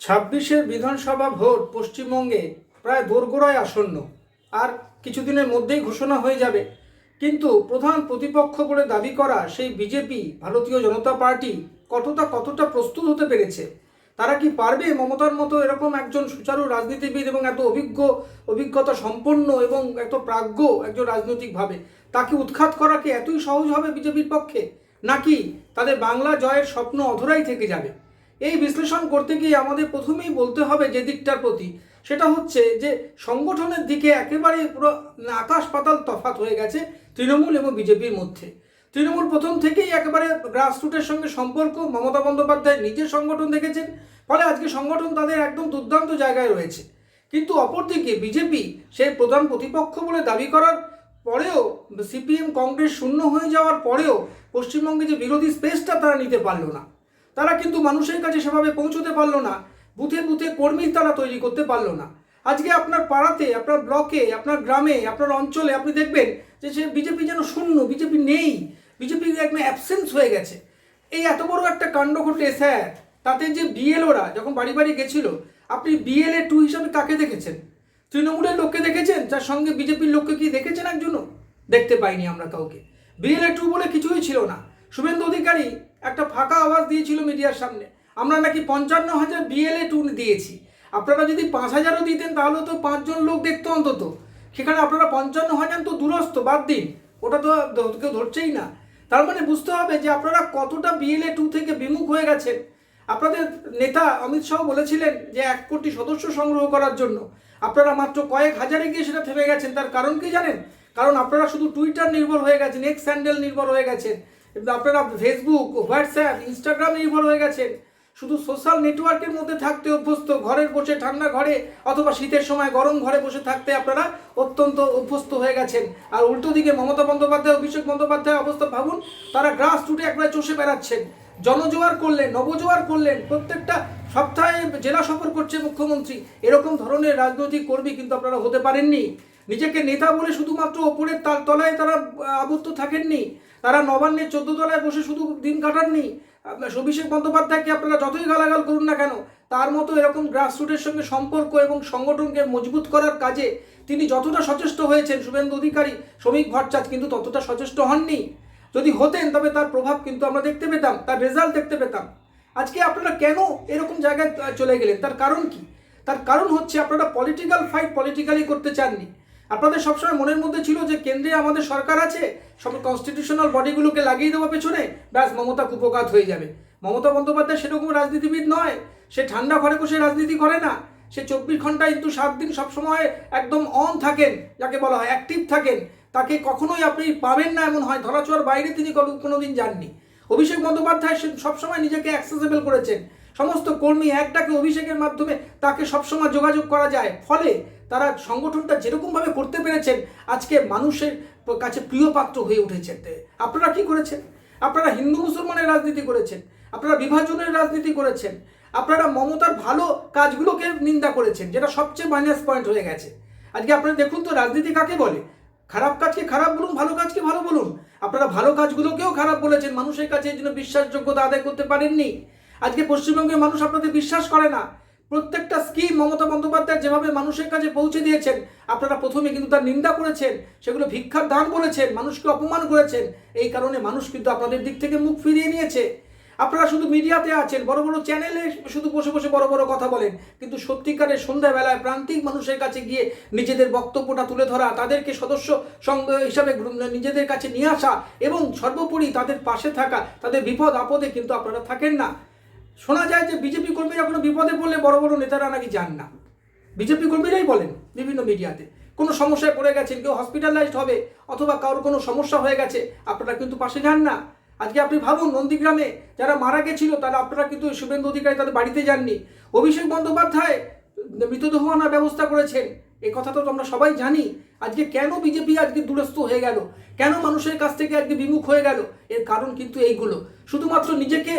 ছাব্বিশের বিধানসভা ভোট পশ্চিমবঙ্গে প্রায় দোরগোড়ায় আসন্ন। আর কিছুদিনের মধ্যেই ঘোষণা হয়ে যাবে। কিন্তু প্রধান প্রতিপক্ষ বলে দাবি করা সেই বিজেপি, ভারতীয় জনতা পার্টি কতটা কতটা প্রস্তুত হতে পেরেছে, তারা কি পারবে মমতার মতো এরকম একজন সুচারু রাজনীতিবিদ এবং এত অভিজ্ঞ, অভিজ্ঞতা সম্পন্ন এবং এত প্রাজ্ঞ একজন রাজনৈতিকভাবে তাকে উৎখাত করা কি এতই সহজ হবে বিজেপির পক্ষে? নাকি তাদের বাংলা জয়ের স্বপ্ন অধরাই থেকে যাবে? এই বিশ্লেষণ করতে গিয়ে আমাদের প্রথমেই বলতে হবে যে দিকটার প্রতি। সেটা হচ্ছে যে সংগঠনের দিকে একেবারে পুরো আকাশ পাতাল তফাত হয়ে গেছে তৃণমূল এবং বিজেপির মধ্যে। তৃণমূল প্রথম থেকেই একেবারে গ্রাসরুটের সঙ্গে সম্পর্ক, মমতা বন্দ্যোপাধ্যায় নিজের সংগঠন দেখেছেন, ফলে আজকে সংগঠন তাদের একদম দুর্দান্ত জায়গায় রয়েছে। কিন্তু অপরদিকে বিজেপি সেই প্রধান প্রতিপক্ষ বলে দাবি করার পরেও সিপিএম কংগ্রেস শূন্য হয়ে যাওয়ার পরেও পশ্চিমবঙ্গে যে বিরোধী স্পেসটা তারা নিতে পারল না। তারা কিন্তু মানুষের কাছে সেভাবে পৌঁছতে পারল না। বুথে বুথে কর্মী তারা তৈরি করতে পারল না। আজকে আপনার পাড়াতে, আপনার ব্লকে, আপনার গ্রামে, আপনার অঞ্চলে আপনি দেখবেন যে সে বিজেপি যেন শূন্য, বিজেপি নেই, বিজেপি একদম অ্যাবসেন্স হয়ে গেছে। এই এত বড় একটা কাণ্ড ঘটে, স্যার, তাতে যে বিএলওরা যখন বাড়ি বাড়ি গেছিল, আপনি বিএলএ টু হিসাবে কাকে দেখেছেন? তৃণমূলের লোককে দেখেছেন? যার সঙ্গে বিজেপির লোককে কি দেখেছেন একজনও? দেখতে পাইনি আমরা কাউকে। বিএলএ টু বলে কিছুই ছিল না। শুভেন্দু অধিকারী একটা ফাঁকা আওয়াজ দিয়েছিল মিডিয়ার সামনে। আমরা নাকি পঞ্চান্ন হাজার বিএলএ টু দিয়েছি। আপনারা যদি পাঁচ হাজারও দিতেন, তাহলে তো পাঁচজন লোক দেখতো অন্তত। সেখানে আপনারা পঞ্চান্ন হাজার তো দূরস্থ, বাদ দিন। ওটা তো কেউ ধরছেই না। তার মানে বুঝতে হবে যে আপনারা কতটা বিএলএ টু থেকে বিমুখ হয়ে গেছেন। আপনাদের নেতা অমিত শাহ বলেছিলেন যে এক কোটি সদস্য সংগ্রহ করার জন্য। আপনারা মাত্র কয়েক হাজারে গিয়ে সেটা থেমে গেছেন। তার কারণ কি জানেন? কারণ আপনারা শুধু টুইটার নির্ভর হয়ে গেছেন এক্স স্যান্ডেল নির্ভর হয়ে গেছেন। আপনারা ফেসবুক হোয়াটসঅ্যাপ ইনস্টাগ্রাম নির্ভর হয়ে গেছেন। শুধু সোশ্যাল নেটওয়ার্কের মধ্যে থাকতে অভ্যস্ত, ঘরের বসে ঠান্ডা ঘরে অথবা শীতের সময় গরম ঘরে বসে থাকতে আপনারা অত্যন্ত অভ্যস্ত হয়ে গেছেন। আর উল্টো দিকে মমতা বন্দ্যোপাধ্যায়, অভিষেক বন্দ্যোপাধ্যায় অবস্থা ভাবুন, তারা গ্রাস রুটে একবারে চষে বেড়াচ্ছেন। জনজোয়ার করলেন, নবজোয়ার করলেন, প্রত্যেকটা সপ্তাহে জেলা সফর করছে মুখ্যমন্ত্রী। এরকম ধরনের রাজনৈতিক কর্মী কিন্তু আপনারা হতে পারেননি। নিজেকে নেতা বলে শুধুমাত্র ওপরের তাল- তলায় তারা আবদ্ধ থাকেননি। তারা নবান্নের চোদ্দ তলায় বসে শুধু দিন কাটাননি। আপনার অভিষেক বন্দ্যোপাধ্যায়কে আপনারা যতই গালাগাল করুন না কেন, তার মতো এরকম গ্রাসরুটের সঙ্গে সম্পর্ক এবং সংগঠনকে মজবুত করার কাজে তিনি যতটা সচেষ্ট হয়েছেন, শুভেন্দু অধিকারী, শ্রমিক ভট্টাচার্য কিন্তু ততটা সচেষ্ট হননি। যদি হতেন, তবে তার প্রভাব কিন্তু আমরা দেখতে পেতাম, তার রেজাল্ট দেখতে পেতাম। আজকে আপনারা কেন এরকম জায়গায় চলে গেলেন? তার কারণ কি? তার কারণ হচ্ছে আপনারা পলিটিক্যাল ফাইট পলিটিক্যালি করতে চাননি। আপনাদের সবসময় মনের মধ্যে ছিল যে কেন্দ্রে আমাদের সরকার আছে? সব কনস্টিটিউশনাল বডিগুলোকে লাগিয়ে দেওয়া পেছনে? ব্যাস, মমতা কুপকাত হয়ে যাবে। মমতা বন্দ্যোপাধ্যায় সেরকম রাজনীতিবিদ নয়। সে ঠান্ডা ঘরে বসে রাজনীতি করে না। সে চব্বিশ ঘণ্টা কিন্তু সাত দিন সবসময় একদম অন থাকেন, যাকে বলা হয় অ্যাক্টিভ থাকেন। তাকে কখনোই আপনি পাবেন না এমন হয়। ধরাছোঁয়ার বাইরে তিনি কোনো, কোনোদিন যাননি। অভিষেক বন্দ্যোপাধ্যায় সে সবসময় নিজেকে অ্যাক্সেসেবল করেছেন। সমস্ত কর্মী একটাকে অভিষেকের মাধ্যমে তাকে সবসময় যোগাযোগ করা যায়। ফলে তারা সংগঠনটা যেরকমভাবে করতে পেরেছেন, আজকে মানুষের কাছে প্রিয় পাত্র হয়ে উঠেছে আপনারা কি করেছেন? আপনারা হিন্দু মুসলমানের রাজনীতি করেছেন, আপনারা বিভাজনের রাজনীতি করেছেন, আপনারা মমতার ভালো কাজগুলোকে নিন্দা করেছেন, যেটা সবচেয়ে মাইনাস পয়েন্ট হয়ে গেছে। আজকে আপনারা দেখুন তো রাজনীতি কাকে বলে? খারাপ কাজকে খারাপ বলুন, ভালো কাজকে ভালো বলুন। আপনারা ভালো কাজগুলোকেও খারাপ বলেছেন, মানুষের কাছে এই জন্য বিশ্বাসযোগ্যতা আদায় করতে পারেননি। আজকে পশ্চিমবঙ্গের মানুষ আপনাদের বিশ্বাস করে না। প্রত্যেকটা স্কিম মমতা বন্দ্যোপাধ্যায় যেভাবে মানুষের কাছে পৌঁছে দিয়েছেন, আপনারা প্রথমে কিন্তু তার নিন্দা করেছেন, সেগুলো ভিক্ষার দান বলেছেন মানুষকে অপমান করেছেন, এই কারণে মানুষ কিন্তু আপনাদের দিক থেকে মুখ ফিরিয়ে নিয়েছে। আপনারা শুধু মিডিয়াতে আছেন, বড় বড় চ্যানেলে শুধু বসে বসে বড় বড় কথা বলেন, কিন্তু সত্যিকারের সন্ধ্যাবেলায় প্রান্তিক মানুষের কাছে গিয়ে নিজেদের বক্তব্যটা তুলে ধরা, তাদেরকে সদস্য হিসাবে নিজেদের কাছে নিয়ে আসা এবং সর্বোপরি তাদের পাশে থাকা, তাদের বিপদ আপদে কিন্তু আপনারা থাকেন না। শোনা যায় যে বিজেপি কর্মীরা কোনো বিপদে পড়লে বড় বড় নেতারা নাকি যান না। বিজেপি কর্মীরাই বলেন বিভিন্ন মিডিয়াতে, কোনো সমস্যায় পড়ে গেছেন, কেউ হসপিটালাইজড হবে, অথবা কারোর কোনো সমস্যা হয়ে গেছে, আপনারা কিন্তু পাশে যান না। আজকে আপনি ভাবুন, নন্দীগ্রামে যারা মারা গেছিল, তারা আপনারা কিন্তু শুভেন্দু অধিকারী তাদের বাড়িতে যাননি। অভিষেক বন্দ্যোপাধ্যায় মৃতদেহ আনার ব্যবস্থা করেছেন। এই কথা তো আমরা সবাই জানি। আজকে কেন বিজেপি আজকে দূরস্থ হয়ে গেল? কেন মানুষের কাছ থেকে আজকে বিমুখ হয়ে গেল? এর কারণ কিন্তু এইগুলো। শুধুমাত্র নিজেকে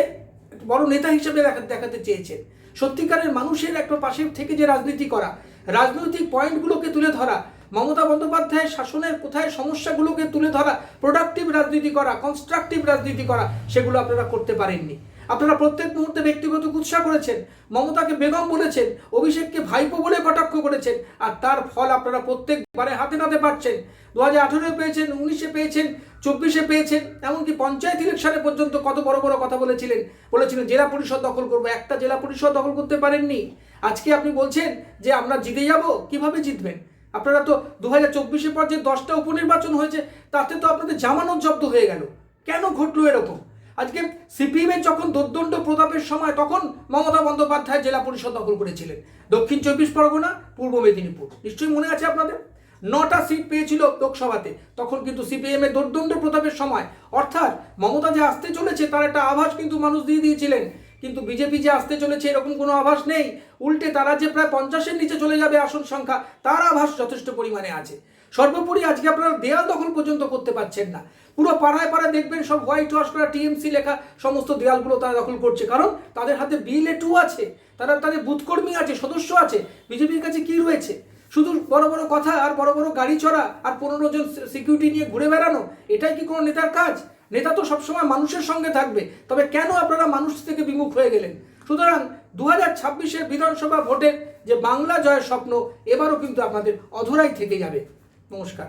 বড় নেতা হিসেবে দেখা- দেখাতে চেয়েছেন। সত্যিকারের মানুষের একটা পাশে থেকে যে রাজনীতি করা, রাজনৈতিক পয়েন্টগুলোকে তুলে ধরা, মমতা বন্দ্যোপাধ্যায়ের শাসনের কোথায় সমস্যাগুলোকে তুলে ধরা প্রোডাক্টিভ রাজনীতি করা কনস্ট্রাকটিভ রাজনীতি করা, সেগুলো আপনারা করতে পারেননি। আপনারা প্রত্যেক মুহূর্তে ব্যক্তিগত কুৎসা করেছেন, মমতাকে বেগম বলেছেন, অভিষেককে ভাইপো বলে কটাক্ষ করেছেন, আর তার ফল আপনারা প্রত্যেকবারে হাতে নাতে পাচ্ছেন। দু হাজার আঠেরোয় পেয়েছেন, উনিশে পেয়েছেন, চব্বিশে পেয়েছেন, এমনকি পঞ্চায়েত ইলেকশনে পর্যন্ত কত বড় বড় কথা বলেছিলেন। বলেছিলেন, জেলা পরিষদ দখল করব, একটা জেলা পরিষদ দখল করতে পারেননি। আজকে আপনি বলছেন যে আমরা জিতে যাব, কীভাবে জিতবেন? আপনারা তো দু হাজার চব্বিশের পর যে দশটা উপনির্বাচন হয়েছে, তাতে তো আপনাদের জামানত জব্দ হয়ে গেল। কেন ঘটলো এরকম? আজকে সিপিএমের যখন দোর্দণ্ড প্রতাপের সময়, তখন মমতা বন্দ্যোপাধ্যায় জেলা পরিষদ দখল করেছিলেন। দক্ষিণ চব্বিশ পরগনা, পূর্ব মেদিনীপুর। নিশ্চয়ই মনে আছে আপনাদের? নটা সিট পেয়েছিল লোকসভাতে। তখন কিন্তু সিপিএম এর দোর্দণ্ড প্রতাপের সময়, অর্থাৎ মমতা যে আসতে চলেছে, তার একটা আভাস কিন্তু মানুষ দিয়ে দিয়েছিলেন। কিন্তু বিজেপি যে আসতে চলেছে, এরকম কোনো আভাস নেই। উল্টে তারা যে প্রায় পঞ্চাশের নিচে চলে যাবে আসন সংখ্যা, তার আভাস যথেষ্ট পরিমাণে আছে। সর্বোপরি আজকে আপনারা দেয়াল দখল পর্যন্ত করতে পারছেন না। পুরো পাড়ায় পাড়ায় দেখবেন সব হোয়াইট ওয়াশ করা টিএমসি লেখা সমস্ত দেয়ালগুলো তারা দখল করছে। কারণ তাদের হাতে বিল এ টু আছে, তারা তাদের বুথকর্মী আছে, সদস্য আছে, বিজেপির কাছে কি রয়েছে? শুধু বড় বড় কথা আর বড় বড় গাড়ি চড়া আর পনেরো জন সিকিউরিটি নিয়ে ঘুরে বেড়ানো, এটাই কি কোনো নেতার কাজ? নেতা তো সবসময় মানুষের সঙ্গে থাকবে, তবে কেন আপনারা মানুষ থেকে বিমুখ হয়ে গেলেন? সুতরাং দু হাজার ছাব্বিশের বিধানসভা ভোটের যে বাংলা জয়ের স্বপ্ন, এবারও কিন্তু আপনাদের অধরাই থেকে যাবে। নমস্কার।